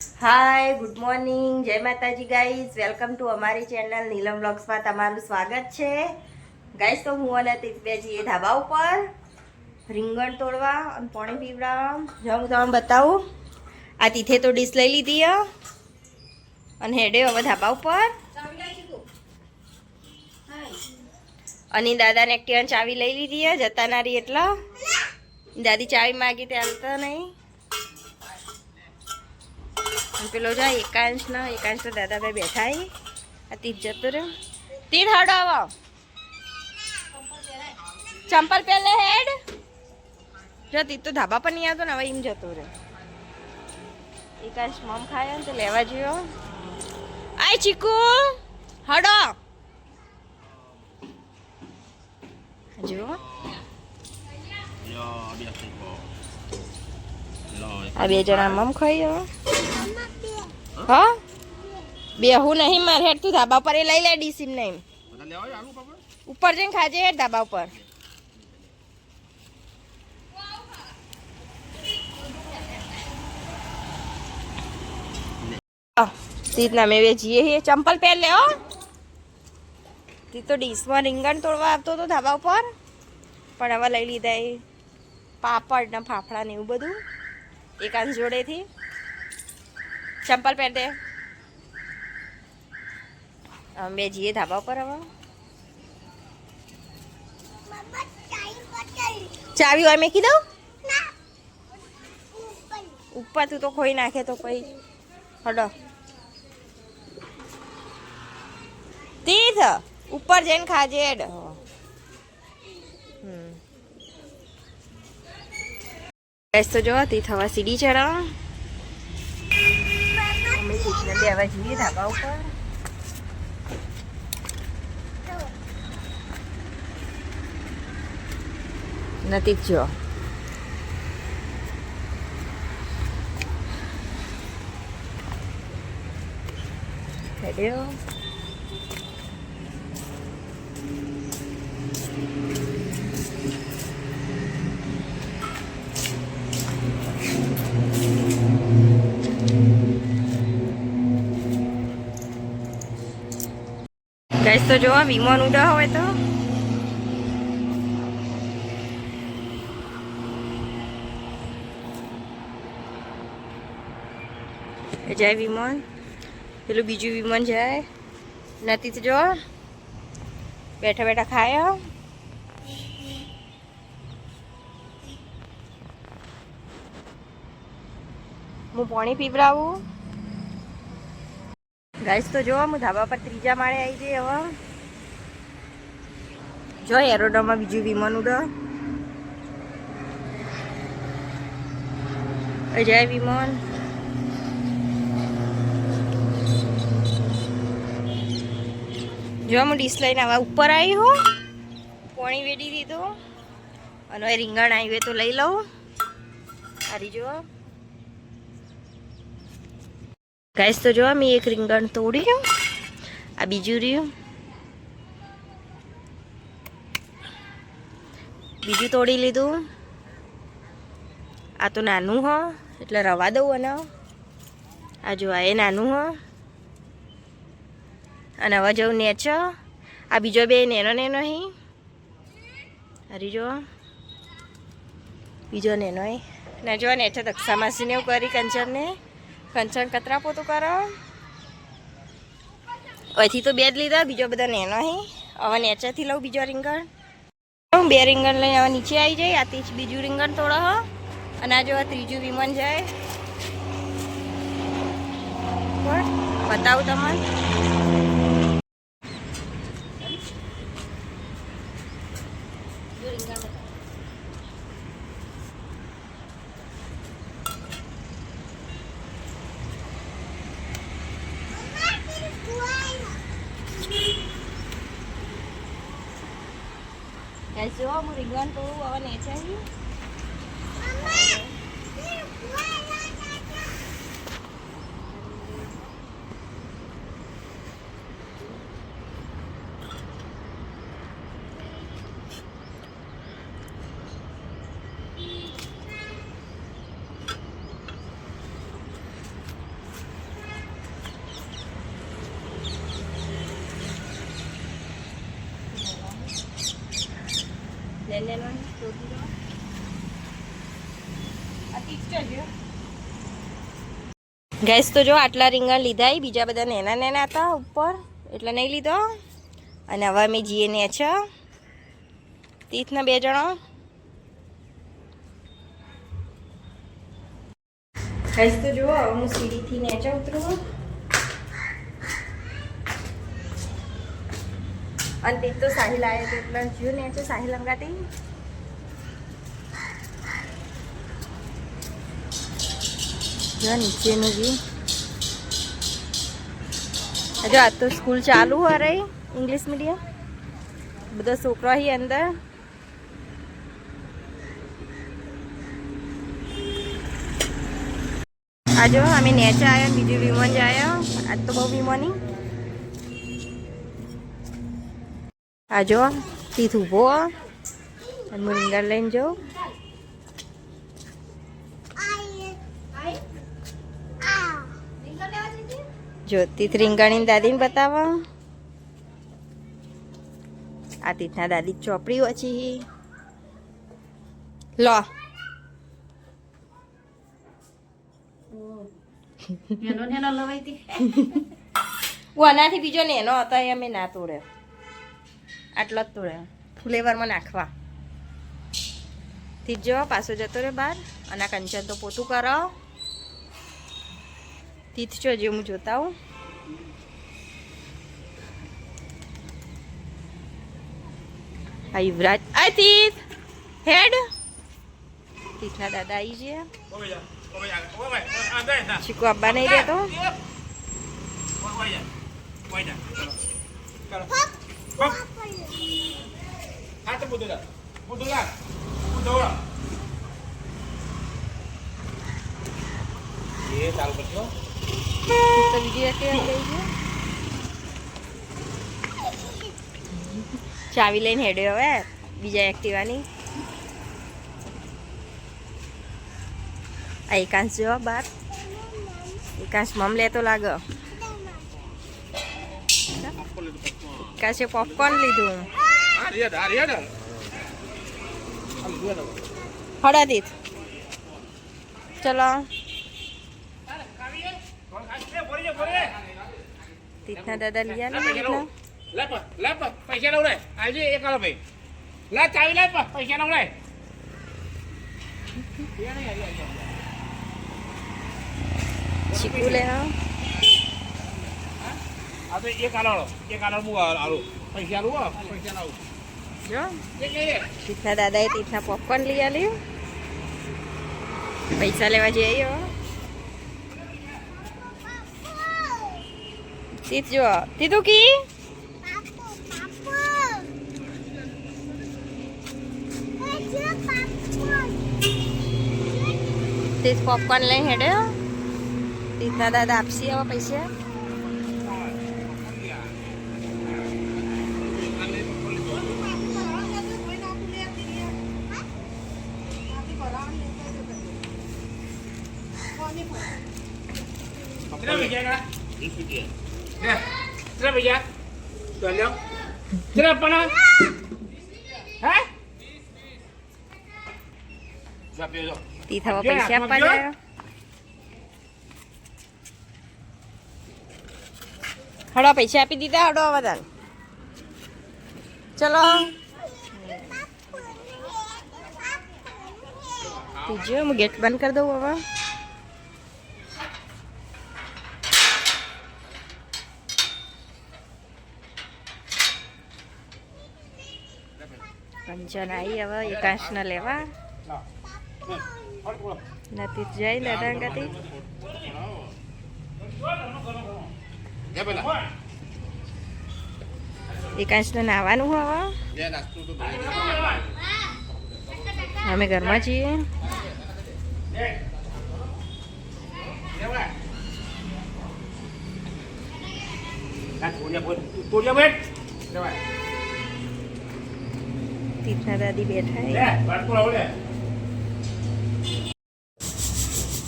Hi good morning Jai Mataji guys welcome to અમારી channel Neelam બ્લોગ્સમાં તમારું સ્વાગત છે. ગાઈઝ તો હું અને બે જઈએ ધાબા ઉપર રીંગણ તોડવા અને પાણી પીવડાવવા. જો, હું તમને બતાવું. આ તીથે તો ડીશ લઈ લીધી અને હેડે હવે ધાબા ઉપર. અને દાદાને એક્ટિવા ચાવી લઈ લીધી જતા જતા નારી એટલા. દાદી ચાવી માગી તે હાલતા નહીં. પેલો જાય, એકાંશ ના, એકાંશ તો દાદાભાઈ બેઠા આ તીર જતો રહ્યો. તીર હડો આવો. ચંપલ પહેલે હેડ. જો તીર તો ધાબા પર નહીં આવતો ને, હવે એમ જતો રહ્યો. એકાંશ મમ ખાય ને તો લેવા જોયો. આય ચીકુ, હડો. જુઓ આ બે જણા મમ ખાઈ હવે હા? બે હું નહીં, માર હેઠ તું ધાબા પર એ લઈ લે ડીસીમ નહીં ¿Está le voy ઉપર જઈને ખાજે હેઠ ધાબા ઉપર. તીતના મેં વેચીએ છીએ. ચંપલ પહેર લે તી તો ડીશમાં રીંગણ તોડવા આવતો હતો ધાબા ઉપર. પણ હવે લઈ લીધા એ પાપડ ને ફાફડા ને એવું બધું. એકાંત જોડેથી. ચંપલ પહેરતે અમે જઈએ ધાબા ઉપર હવે. ચાવી હોય મેં કીધું? ઉપર તું તો ખોઈ નાખે તો પછી હડો. તીર્થ ઉપર જઈને ખાજે હેડ હમ ગેસ તો જો તી થવા સીડી ચડાવ અમે તીર્થને દેવા જઈએ ધાબા ઉપર નથી જ જો તો જોવા વિમાન ઉડા હોય તો. જાય વિમાન. પેલું બીજું વિમાન જાય. નથી તો જો બેઠા બેઠા ખાય હું પાણી પીવડાવું. ગાઈસ તો જો હું ધાબા પર ત્રીજા માળે આવી જઈ હવે. જો એરોડોમાં બીજું વિમાન ઉડો. અજય વિમાન. જો, હું ડીશ લઈને આવા ઉપર આવી હું. પોણી વેડી દીધું. અને રીંગણ આવ્યું તો લઈ લઉં. સારી જો ગાઈસ તો જો મેં એક રીંગણ તોડ્યું આ બીજું રહ્યું. બીજું તોડી લીધું. આ તો નાનું હ, એટલે રવા દઉં અને આ જો આ એ નાનું હ. અને હવે જવું નેચ. આ બીજો બે નેનો નેનો હી. હરી જો. બીજો નેનો ને જો નેચો દક્ષામાસીને એવું કરી કંચનને કંચન કતરા પોતું કરો? અહીંથી તો બે જ લીધા, બીજો બધા નેનો હી. હવે નેચરથી લઉં બીજો રીંગણ. બે રીંગણ લઈને હવે નીચે આવી જાય આથી જ બીજું રીંગણ તોડો હો. અને આ જો ત્રીજું વિમાન જાય? બતાવું તમને ગાઈસ જો હું રીંગણ તો ગેસ તો જો આટલા રીંગણ લીધા બીજા બધા નેના નેના હતા ઉપર. એટલે નહીં લીધો. અને હવે અમે જઈએ ને છે. તીથના બે જણા. ગેસ તો હવે હું સીડીથી નેચા ઉતરું. અને તે તો સાહિલ આવ્યો એટલે જ્યું નીચે સાહિલ અંગાતી નીચેનું બી જો આજ તો સ્કૂલ ચાલુ હો રહી ઇંગ્લિશ મીડિયમ બધા છોકરા હી અંદર. આ જો અમે નેચે આવ્યા બીજું વિમાન આવ્યો આજ તો બહુ વિમાની આ જો તીથ ઊભો અને હું રીંગણ લઈને જાઉં જો તીથ રીંગણી દાદીને બતાવો. આ તીથના દાદી ચોપડી ઓછી લો. આનાથી બીજો નેનો હતો એ અમે ના તોડ્યો. આટલો જ તોડ્યો. ફ્લેવરમાં નાખવા. તીજો પાછો જતો રે બહાર. અને આ કંચન તો પોતું કરો. તીથ છો જે હું જોતા હું આ યુવરાજ આ તીથ હેડ તીથના દાદા આવી nè. ચીકુ આબા નહીં? Ye, ચાલુ કરજો. ચાવી લઈને હેડ્યો હવે, બીજા એક્ટિવાની. આ એકાંશ જો, બાર. એકાંશ મમ લેતો લાગો. એકાંશે પોપકોર્ન લીધું. આ રિયા આ રિયા ને. આમ જુઓ ને. હડા દીધ ચલો. તીથના દાદા લઈ લે, આવ્યા પૈસા ને લઉં. લે, પ- લે, પૈસા લઉં લે. આજે એક આલો ભાઈ. લે, ચાવી લે, પ- પૈસા લઉં લે. ચીકુ લે હા આ તો એક આલો, એક આલો હું આલો પૈસા હો, પૈસા લાવું. જો એક. દાદાએ તીથના પોપકોર્ન લઈ આવ્યું પૈસા લેવા જઈ હો તીથ જો તીધું કી તીથ પોપકોર્ન લઈ હેડે તીથના દાદા આપશી આવા પૈસા કેટલા પૈસા ચાલ. કેટલા આપવાના? હે? હવે જો, પૈસા આપવા. જાય હડો પૈસા આપી દીધા હડો તને ચલો જો હું ગેટ બંધ કરી દઉં હવે કંચન આવી હવે એકાંશને લેવા. નથી જઈ દાદા અંગાથી. એકાંશને નાવાનું હવે. અમે ઘરમાં છીએ તોડિયા બોલ. તોડિયા બેઠ. લે, દાદી બેઠા.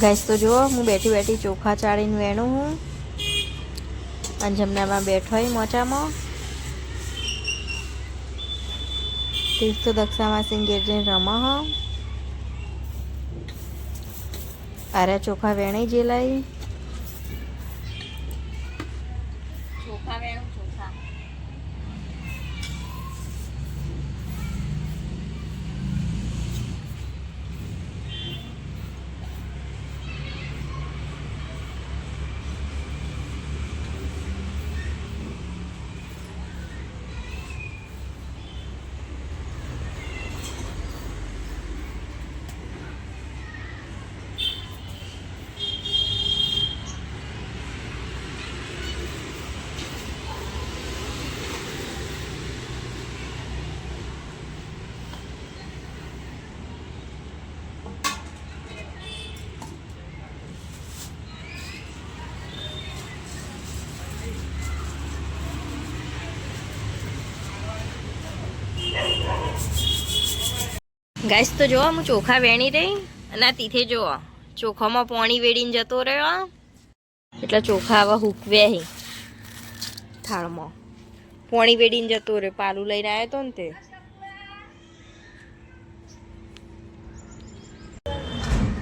ગાઈસ તો જુઓ હું બેઠી બેઠી ચોખા ચાળીને વેણું હું. અને જમનામાં બેઠો હોય મોચામાં. તીર્થ તો દક્ષામાં સિંહ ગેટ જઈને રમા હ આરા ચોખા વેણી જે લાવી ગાઈસ તો જોવા, હું ચોખા વેણી રહી અને આ તીથે જોવા. ચોખામાં પાણી વેડીને જતો રહ્યો એટલે ચોખા આવા હુકવે હી. થાળમાં. પાણી વેડીને જતો રહ્યો. પાલું લઈને આવ્યો તો ને તે.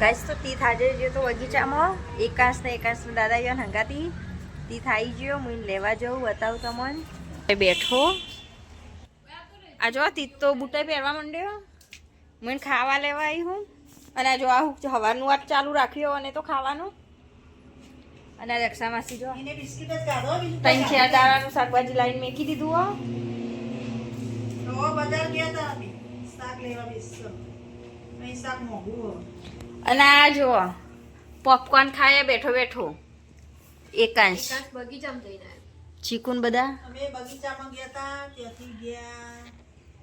ગાઈસ તો તીથ આજે ગયો તો બગીચામાં. એકાંશ ને એકાંશ દાદા ગયો હંગાતી. તીથ આવી ગયો હું લેવા જઉં બતાવું તમને. બેઠો. આ જો તીથ તો બુટાઈ પહેરવા માંડ્યો. મને ખાવા લેવા આવી હું? અને આ જો આ હું હવાનું વાત ચાલુ રાખ્યો અને તો ખાવાનું? અને રક્ષા માસી જો. ત્રણ ચાર દાડાનું શાકભાજી લાઈન મેકી દીધું હો. અને આ જો પોપકોર્ન ખાય બેઠો બેઠો. એકાંશ. ચીકુન બધા? અમે બગીચામાં ગયા તા ત્યાંથી ગયા.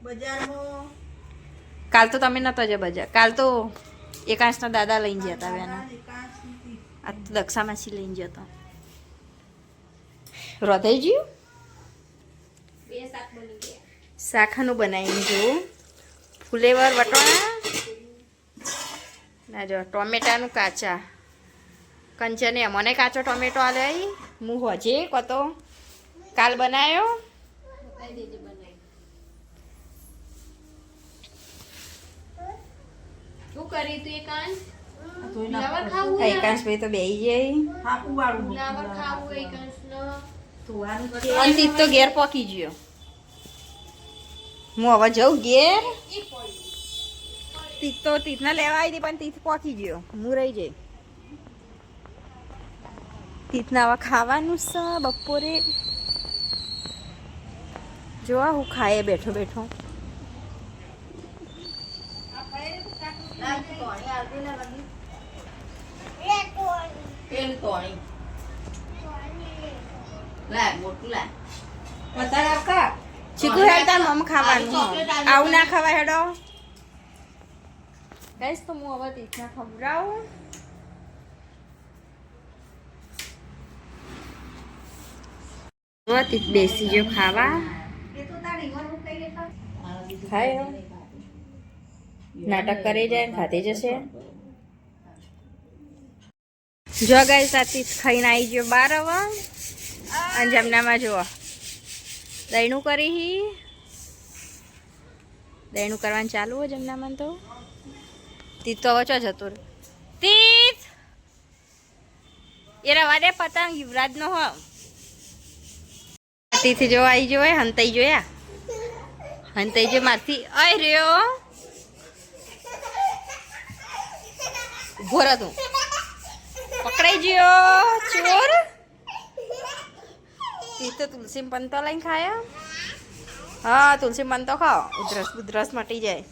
બજારમાં કાલ તો તમે નતો જ બજાર કાલ તો એકાંશના દાદા લઈને ગયા હતા બેના. આ તો દક્ષા માસી લઈને જતો જ્યું શાખાનું બનાવીને જોવું ફુલેવર વટોણા. ના જો, ટોમેટાનું કાચા. કંચને મને કાચો ટોમેટો આલે હું હજે કતો કાલ બનાવ્યો કરી તું એકાંશ ફુલાવર. ખાવું હે? એકાંશ ભાઈ તો બેહી જાય. વાળું ફ્લાવર ખાવું એકાંશનો ધોવાનું નો. તો ઘેર પોકી ગયો. હું હવે જઉં ઘેર? તીત તો તીતને લેવા આવી હતી પણ તીત પોકી ગયો. હું રહી જઈ તીતને હવે ખાવાનું છે બપોરે. જોવા હું ખાય બેઠો બેઠો. પેલું તોણી. લાય, મોટું લાય. વધારે આવ ચીકુ હેડ મમ ખાવાનું. આવું ના ખાવા હેડો. ગઈશ તો હું હવે તીતને ખવડાવું. બેસી ગયો ખાવા. ખાય નાટક કરી જાય ને ખાતી જશે. જો ગાય સાથી ખાઈને આવી ગયો બાર હવે અને જમનામાં જુઓ. દહીણું કરી હી. દહીણું કરવાનું ચાલુ હોય જમનામાં તો. તીત તો હવે ચો જતો તીત એ રવા દે પતંગ યુવરાજનો હો. તીથી જો આવી જો હંતાઈ જોયા હંતાઈ જો મારથી. અય રહ્યો. ઊભો રહો તું. પકડાઈ ગયો, ચોર. ઈ તો તુલસી પંતો લઈને ખાયા. હા, તુલસી પંતો ખાઓ. ઉધરસ ઉધરસ મટી જાય.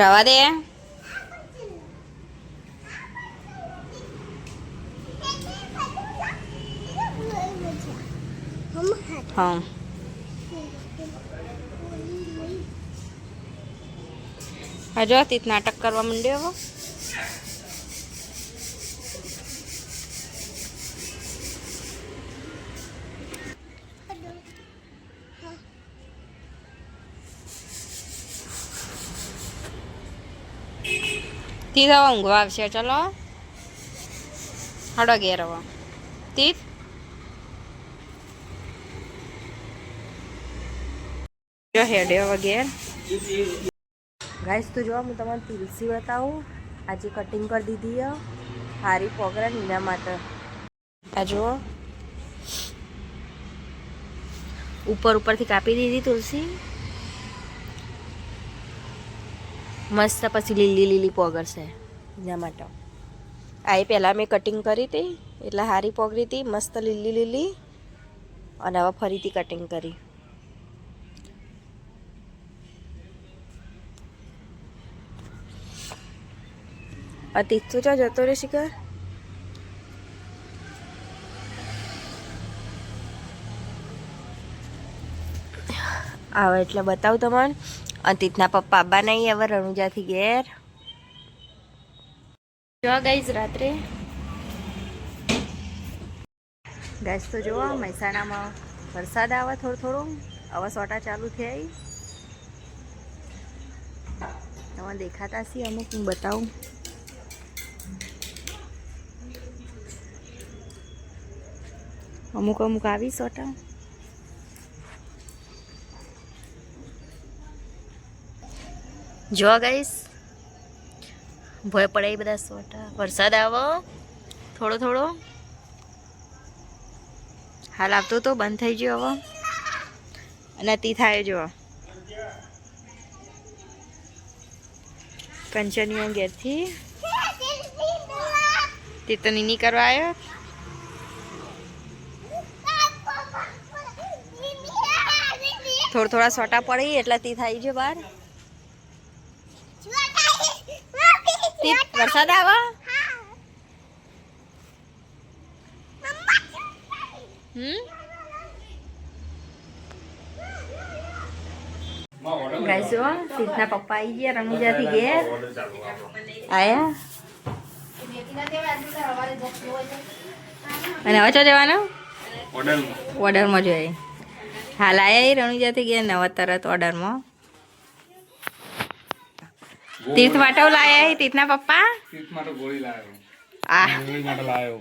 રવા દે. હા. હજુ તીત નાટક કરવા માંડ્યો હવે તીત હવે ઊંઘવા આવશે, ચલો. હડો ઘેર હવે તીત. જો હેડ્યો વગેરે ગાઈસ તો જો હું તમને તુલસી બતાવું. આજે કટિંગ કરી દીધી હે હારી પોગરા નીના માટે. આ જુઓ. ઉપર ઉપરથી કાપી દીધી તુલસી. મસ્ત પછી લીલી લીલી પોગર છે એના માટે. આ એ પહેલાં મેં કટિંગ કરી હતી, એટલે હારી પોગરી હતી, મસ્ત લીલી લીલી. અને હવે ફરીથી કટિંગ કરી. અતીત તો ચા જતો રે શિખર આવે એટલે બતાવું તમને અંતિતના પપ્પા આબા નહીં હવે રણુજાથી ઘેર જો ગઈશ રાત્રે ગેસ તો જુઓ મહેસાણામાં વરસાદ આવે થોડો થોડો હવે સોટા ચાલુ થઈ તમે દેખાતા છીએ અમુક હું બતાવું અમુક અમુક આવી સોટા જો ગઈશ? ભય પડે બધા સોટા. વરસાદ આવો? થોડો થોડો? હાલ આવતો તો બંધ થઈ ગયો હવે. અને તી થાય જો. કંચનીઓ ઘેરથી. તે તો નીની કરવા આવ્યો? થોડા થોડા સોટા પડી એટલે તી થાય છે બહાર વરસાદ આવે? સીધના પપ્પા આવી ગયા રણુજાથી ઘેર. આયા? અને હવે ચો જવાનું? ઓર્ડરમાં જોઈએ હાલ આયા રણુજાથી ગયા નવા તરત ઓર્ડરમાં. તીર્થ માટે લાયા તીર્થના પપ્પા? તીર્થ માટે ગોળી લાવ્યો આ. ગોળી માટે લાયો.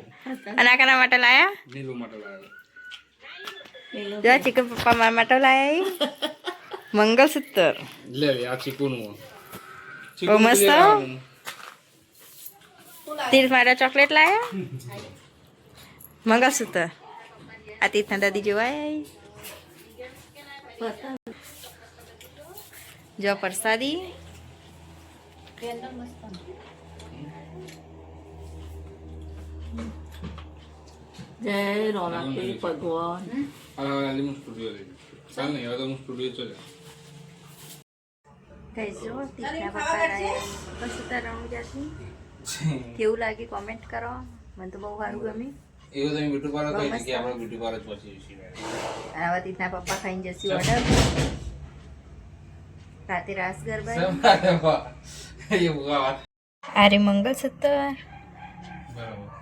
અના કના માટે લાયા? નીલુ માટે લાવ્યો જો ચિકન પપ્પા મારા માટે લાયા મંગલસૂત્ર લે આ ચીકુનું. બહુ મસ્ત. તીર્થ માટે ચોકલેટ લાયા? મંગલસૂત્ર આ તીર્થના દાદી જોવાય જો પ્રસાદી. જય રોનકભાઈ ભગવાન. કેવું લાગે કોમેન્ટ કરો. મને તો બહુ સારું ગમ્યું. એવું તમે બ્યુટી પાર્લર બહુ કઈ મસ્ત. જગ્યાએ આપણે બ્યુટી પાર્લર પહોંચી છીએ અને હવે તીર્થના પપ્પા ખાઈને જશે ઓર્ડર રાતે રાસ ગરબા એ વાત આરે મંગલસૂત્ર બરાબર